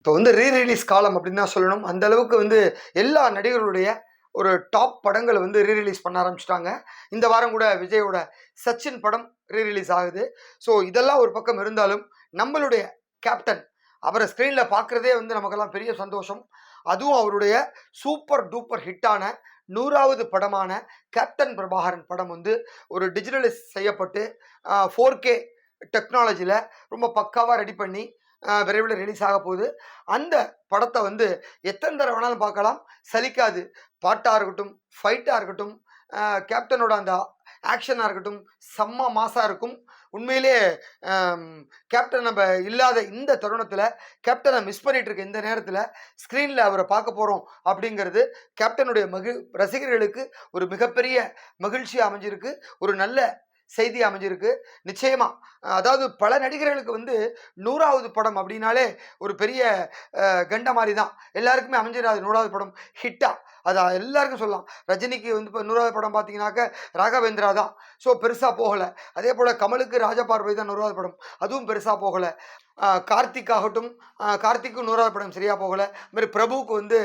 இப்போ வந்து re release காலம் அப்படின்னு தான் சொல்லணும். அந்த அளவுக்கு வந்து எல்லா நடிகர்களுடைய ஒரு டாப் படங்களை வந்து ரீ ரிலீஸ் பண்ண ஆரம்பிச்சிட்டாங்க. இந்த வாரம் கூட விஜயோட சச்சின் படம் ரீ ரிலீஸ் ஆகுது. ஸோ இதெல்லாம் ஒரு பக்கம் இருந்தாலும் நம்மளுடைய கேப்டன் அவரை ஸ்க்ரீனில் பார்க்குறதே வந்து நமக்கெல்லாம் பெரிய சந்தோஷம். அதுவும் அவருடைய சூப்பர் டூப்பர் ஹிட்டான நூறாவது படமான கேப்டன் பிரபாகரன் படம் வந்து ஒரு டிஜிட்டலைஸ் செய்யப்பட்டு ஃபோர் கே டெக்னாலஜியில் ரொம்ப பக்காவாக ரெடி பண்ணி விரைவில் ரிலீஸ் ஆக போகுது. அந்த படத்தை வந்து எத்தனை தடவை வேணாலும் பார்க்கலாம். சலிக்காது. பாட்டாக இருக்கட்டும் ஃபைட்டாக இருக்கட்டும் கேப்டனோட அந்த ஆக்ஷனாக இருக்கட்டும் செம்ம மாசாக இருக்கும். உண்மையிலே கேப்டன் நம்ம இல்லாத இந்த தருணத்தில் கேப்டனை மிஸ் பண்ணிட்டு இருக்க இந்த நேரத்தில் ஸ்க்ரீனில் அவரை பார்க்க போகிறோம் அப்படிங்கிறது கேப்டனுடைய மகிழ் ரசிகர்களுக்கு ஒரு மிகப்பெரிய மகிழ்ச்சி அமைஞ்சிருக்கு. ஒரு நல்ல செய்தி அமைஞ்சிருக்கு. நிச்சயமா. அதாவது பல நடிகர்களுக்கு வந்து நூறாவது படம் அப்படின்னாலே ஒரு பெரிய கண்ட மாதிரி தான் எல்லாருக்குமே அமைஞ்சிடாது நூறாவது படம். ஹிட்டா. அது எல்லாருக்கும் சொல்லலாம். ரஜினிக்கு வந்து இப்போ நூறாவது படம் பார்த்தீங்கன்னாக்க ராகவேந்திரா தான். ஸோ பெருசாக போகலை. அதே போல் கமலுக்கு ராஜபார்வை தான் நூறாவது படம். அதுவும் பெருசாக போகலை. கார்த்திக் ஆகட்டும் கார்த்திக்கும் நூறாவது படம் சரியாக போகலை. மாதிரி பிரபுவுக்கு வந்து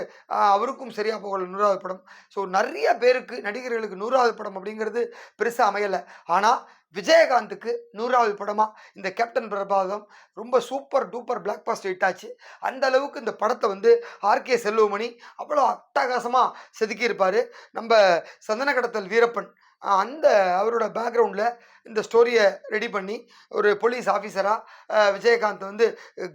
அவருக்கும் சரியாக போகலை நூறாவது படம். ஸோ நிறைய பேருக்கு நடிகர்களுக்கு நூறாவது படம் அப்படிங்கிறது பெருசாக அமையலை. ஆனால் விஜயகாந்துக்கு நூறாவது படமாக இந்த கேப்டன் பிரபாதம் ரொம்ப super duper blockbuster hit ஆச்சு. அந்த அளவுக்கு இந்த படத்தை வந்து ஆர்கே செல்வமணி அவ்வளோ அட்டகாசமாக செதுக்கியிருப்பார். நம்ம சந்தன கடத்தல் வீரப்பன் அந்த அவரோட பேக்ரவுண்டில் இந்த ஸ்டோரியை ரெடி பண்ணி ஒரு போலீஸ் ஆஃபீஸராக விஜயகாந்த் வந்து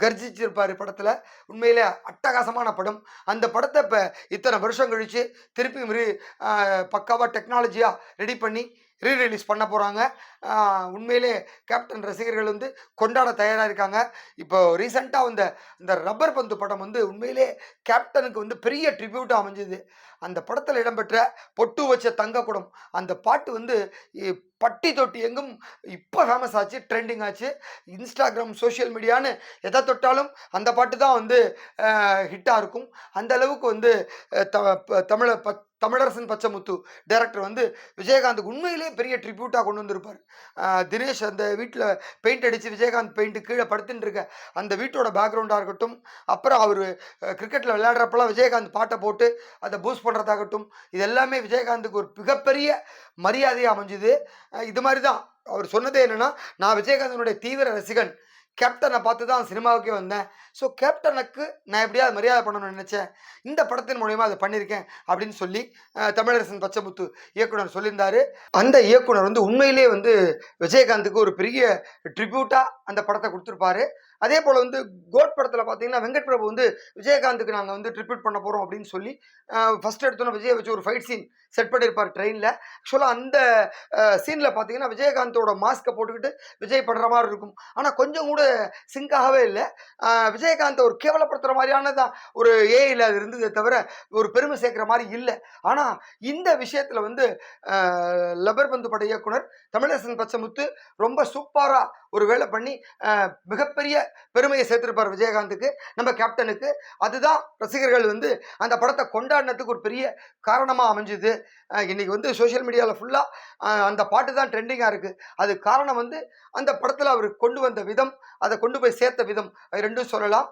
கர்ஜிச்சிருப்பார் படத்தில். உண்மையிலே அட்டகாசமான படம். அந்த படத்தை இப்போ இத்தனை வருஷம் கழித்து திருப்பி பக்காவாக டெக்னாலஜியாக ரெடி பண்ணி ரீ ரிலீஸ் பண்ண போகிறாங்க உண்மையிலே கேப்டன் ரசிகர்கள் வந்து கொண்டாட தயாராக இருக்காங்க. இப்போ ரீசெண்டாக வந்த இந்த ரப்பர் பந்து படம் வந்து உண்மையிலே கேப்டனுக்கு வந்து பெரிய ட்ரிபியூட்டாக அமைஞ்சுது. அந்த படத்தில் இடம்பெற்ற பொட்டு வச்ச தங்க குடம் அந்த பாட்டு வந்து பட்டி தொட்டி எங்கும் இப்போ ஃபேமஸ் ஆச்சு ட்ரெண்டிங் ஆச்சு. இன்ஸ்டாகிராம் சோஷியல் மீடியான்னு எதை தொட்டாலும் அந்த பாட்டு தான் வந்து ஹிட்டாக இருக்கும். அந்த அளவுக்கு வந்து த ப- பத் தமிழரசன் பச்சமுத்து. டைரக்டர் வந்து விஜயகாந்துக்கு உண்மையிலேயே பெரிய ட்ரிபியூட்டாக கொண்டு வந்திருப்பார். தினேஷ் அந்த வீட்டில் பெயிண்ட் அடித்து விஜயகாந்த் பெயிண்ட்டு கீழே படுத்துட்டு இருக்க அந்த வீட்டோட பேக்ரவுண்டாக இருக்கட்டும் அப்புறம் அவர் கிரிக்கெட்டில் விளையாடுறப்பெல்லாம் விஜயகாந்த் பாட்டை போட்டு அதை பூஸ்ட் பண்ணுறதாகட்டும் இது எல்லாமே விஜயகாந்துக்கு ஒரு மிகப்பெரிய மரியாதையாக அமைஞ்சுது. இது மாதிரி தான் அவர் சொன்னதே என்னென்னா நான் விஜயகாந்தனுடைய தீவிர ரசிகன். கேப்டனை பார்த்து தான் சினிமாவுக்கே வந்தேன். ஸோ கேப்டனுக்கு நான் எப்படியாவது மரியாதை பண்ணணும்னு நினச்சேன். இந்த படத்தின் மூலயமா அதை பண்ணியிருக்கேன் அப்படின்னு சொல்லி தமிழரசன் பச்சமுத்து இயக்குனர் சொல்லியிருந்தார். அந்த இயக்குனர் வந்து உண்மையிலே வந்து விஜயகாந்துக்கு ஒரு பெரிய ட்ரிபியூட்டாக அந்த படத்தை கொடுத்துருப்பாரு. அதே போல் வந்து கோட் படத்தில் பார்த்தீங்கன்னா வெங்கட் பிரபு வந்து விஜயகாந்துக்கு நாங்கள் வந்து ட்ரிபியூட் பண்ண போகிறோம் அப்படின்னு சொல்லி ஃபஸ்ட் எடுத்தோன்னே விஜய் வச்சு ஒரு ஃபைட் சீன் செட் பண்ணியிருப்பார் ட்ரெயினில் ஆக்சுவலாக அந்த சீனில் பார்த்தீங்கன்னா விஜயகாந்தோட மாஸ்க்கை போட்டுக்கிட்டு விஜய் பண்ணுற மாதிரி இருக்கும். ஆனால் கொஞ்சம் கூட சிங்காகவே இல்லை. விஜயகாந்தை ஒரு கேவலப்படுத்துகிற மாதிரியான தான் ஒரு ஏஐயில் அது இருந்ததே தவிர ஒரு பெருமை சேர்க்குற மாதிரி இல்லை. ஆனால் இந்த விஷயத்தில் வந்து லபர் பந்து பட இயக்குனர் தமிழரசன் பச்சமுத்து ரொம்ப சூப்பராக ஒரு வேலை பண்ணி மிகப்பெரிய பெருமையை சேர்த்திருப்பார் விஜயகாந்துக்கு நம்ம கேப்டனுக்கு அதுதான் ரசிகர்கள் வந்து அந்த படத்தை கொண்டாடினதுக்கு ஒரு பெரிய காரணமாக அமைஞ்சுது. இன்றைக்கி இன்னைக்கு வந்து சோஷியல் மீடியாவில் ஃபுல்லாக அந்த பாட்டு தான் ட்ரெண்டிங்காக இருக்குது அது காரணம் வந்து அந்த படத்தில் அவர் கொண்டு வந்த விதம் அதை கொண்டு போய் சேர்த்த விதம் அது ரெண்டும் சொல்லலாம்.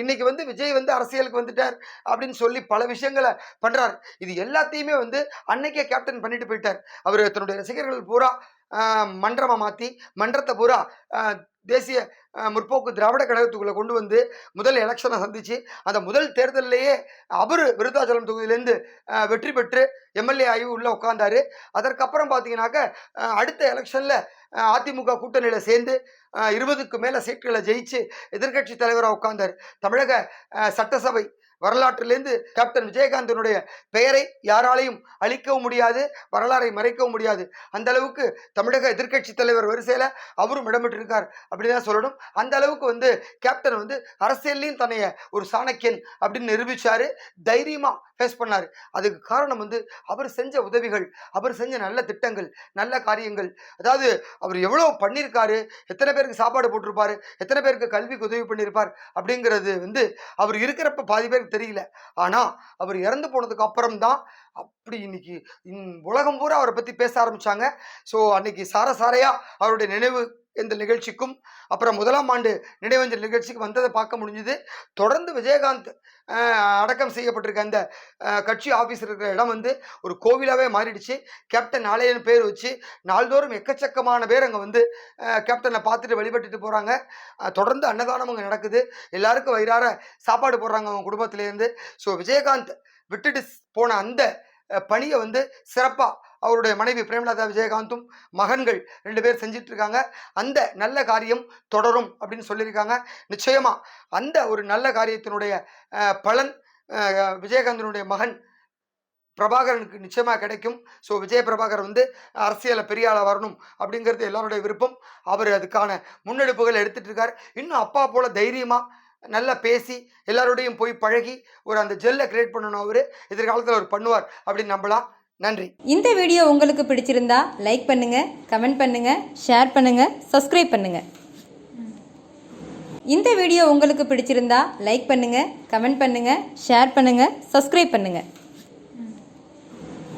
இன்றைக்கி வந்து விஜய் வந்து அரசியலுக்கு வந்துட்டார் அப்படின்னு சொல்லி பல விஷயங்களை பண்ணுறார் இது எல்லாத்தையுமே வந்து அன்னைக்கே கேப்டன் பண்ணிட்டு போயிட்டார். அவர் தன்னுடைய ரசிகர்கள் பூரா மன்றமாக மாற்றி மன்றத்தை பூரா தேசிய முற்போக்கு திராவிட கழகத்துக்குள்ளே கொண்டு வந்து முதல் எலெக்ஷனை சந்திச்சு அந்த முதல் தேர்தலிலேயே அவர் விருத்தாச்சலம் தொகுதியிலேருந்து வெற்றி பெற்று எம்எல்ஏ ஆகி உள்ளே உட்காந்தாரு அதற்கப்புறம் பார்த்தீங்கன்னாக்க அடுத்த எலெக்ஷனில் அதிமுக கூட்டணியில் சேர்ந்து இருபதுக்கு மேலே சீட்களை ஜெயிச்சு எதிர்க்கட்சி தலைவராக உட்கார்ந்தார். தமிழக சட்டசபை வரலாற்றிலிருந்து கேப்டன் விஜயகாந்தனுடைய பெயரை யாராலையும் அழிக்கவும் முடியாது வரலாறை மறைக்கவும் முடியாது. அந்த அளவுக்கு தமிழக எதிர்க்கட்சி தலைவர் வரிசையில் அவரும் இடம்பெற்றிருக்கார் அப்படிதான் சொல்லணும். அந்த அளவுக்கு வந்து கேப்டன் வந்து அரசியல்லையும் தன்னைய ஒரு சாணக்கியன் அப்படின்னு நிரூபிச்சாரு. தைரியமா ஃபேஸ் பண்ணார். அதுக்கு காரணம் வந்து அவர் செஞ்ச உதவிகள் அவர் செஞ்ச நல்ல திட்டங்கள் நல்ல காரியங்கள். அதாவது அவர் எவ்வளோ பண்ணியிருக்காரு எத்தனை பேருக்கு சாப்பாடு போட்டிருப்பாரு எத்தனை பேருக்கு கல்விக்கு உதவி பண்ணியிருப்பார் அப்படிங்கிறது வந்து அவர் இருக்கிறப்ப பாதி பேருக்கு தெரியல. ஆனால் அவர் இறந்து போனதுக்கு அப்புறம் தான் அப்படி இன்னைக்கு உலகம் பூரா அவரை பற்றி பேச ஆரம்பித்தாங்க ஸோ அன்னைக்கு சார சாரையாக அவருடைய நினைவு இந்த நிகழ்ச்சிக்கும் அப்புறம் முதலாம் ஆண்டு நினைவஞ்சல் நிகழ்ச்சிக்கு வந்ததை பார்க்க முடிஞ்சுது. தொடர்ந்து விஜயகாந்த் அடக்கம் செய்யப்பட்டிருக்க அந்த கட்சி ஆஃபீஸ் இருக்கிற இடம் வந்து ஒரு கோவிலாகவே மாறிடுச்சு. கேப்டன் ஆலயன் பேர் வச்சு நாள்தோறும் எக்கச்சக்கமான பேர் அங்கே வந்து கேப்டனை பார்த்துட்டு வழிபட்டுட்டு போகிறாங்க தொடர்ந்து அன்னதானம் அங்கே நடக்குது. எல்லாருக்கும் வயிறார சாப்பாடு போடுறாங்க அவங்க குடும்பத்திலேருந்து. ஸோ விஜயகாந்த் விட்டுட்டு போன அந்த பணியை வந்து சிறப்பாக அவருடைய மனைவி பிரேமலதா விஜயகாந்தும் மகன்கள் ரெண்டு பேர் செஞ்சிட்ருக்காங்க. அந்த நல்ல காரியம் தொடரும் அப்படின்னு சொல்லியிருக்காங்க. நிச்சயமாக அந்த ஒரு நல்ல காரியத்தினுடைய பலன் விஜயகாந்தனுடைய மகன் பிரபாகரனுக்கு நிச்சயமாக கிடைக்கும். ஸோ விஜய பிரபாகர் வந்து அரசியலில் பெரிய ஆளாக வரணும் அப்படிங்கிறது எல்லாருடைய விருப்பம். அவர் அதுக்கான முன்னெடுப்புகள் எடுத்துகிட்டு இருக்கார் இன்னும் அப்பா போல் தைரியமாக நல்லா பேசி எல்லாரோடையும் போய் பழகி ஒரு அந்த ஜெல்லை கிரியேட் பண்ணணும் அவர். எதிர்காலத்தில் அவர் பண்ணுவார் அப்படின்னு நம்பலாம். நன்றி. இந்த வீடியோ உங்களுக்கு பிடிச்சிருந்தா லைக் பண்ணுங்க கமெண்ட் பண்ணுங்க ஷேர் பண்ணுங்க சப்ஸ்கிரைப் பண்ணுங்க. இந்த வீடியோ உங்களுக்கு பிடிச்சிருந்தா லைக் பண்ணுங்க கமெண்ட் பண்ணுங்க ஷேர் பண்ணுங்க சப்ஸ்கிரைப் பண்ணுங்க.